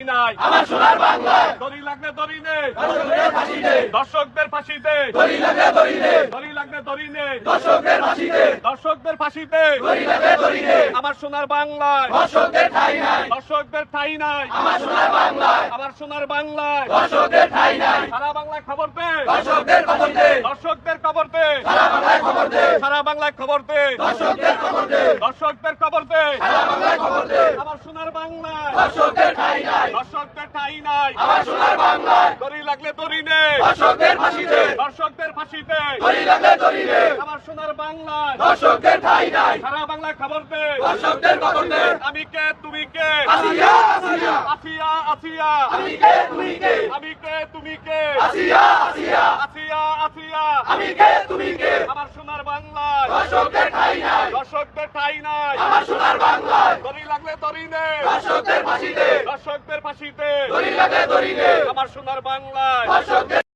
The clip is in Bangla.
নাই। আমার সোনার বাংলায় দড়ি লাগলে দড়ি নে। দর্শকদের ফাঁসি দে দর্শকদের ফাঁসি দে দড়ি লাগে দড়ি দে দড়ি লাগলে দড়ি নে। দর্শকদের ফাঁসি দে দর্শকদের ফাঁসি দে দড়ি লাগে দড়ি দে আমার সোনার বাংলায়। দর্শকদের ঠাই নাই। দর্শকদের ঠাই নাই। আমার সোনার বাংলায়। আমার সোনার বাংলায়। দর্শকদের ঠাই নাই। সারা বাংলায় খবর দে। দর্শকদের খবর দে দর্শকদের খবর দে সারা বাংলায় খবর সারা বাংলায় খবর দে। দর্শকদের খবর দে। দর্শকদের খবর দে। সারা বাংলায় খবর দে। আমার সোনার বাংলায়। দর্শকদের ঠাই নাই। দর্শকদের ঠাই নাই। আমার সোনার বাংলায়। দড়ি লাগলে দড়ি নে। দর্শকদের ফাঁসি দে দর্শকদের ফাঁসি দে দড়ি লাগে দড়ি দে আমার সোনার বাংলায়। দর্শকদের ঠাই নাই। সারা বাংলায় খবর দে। দর্শকদের খবর দে। আমি কে তুমি কে? আসিয়া আসিয়া। আসিয়া আসিয়া। আমি কে তুমি কে? আমি কে তুমি কে? আসিয়া আসিয়া। আসিয়া আসিয়া। আমি কে তুমি কে? আমার দর্শকদের ঠাই নাই। দর্শকদের ঠাই নাই। আমার সোনার বাংলায়। দড়ি লাগলে দড়ি নে দর্শকদের ফাঁসিতে। দর্শকদের ফাঁসিতে। দড়ি লাগলে দড়ি নে আমার সোনার বাংলায়। দর্শকদের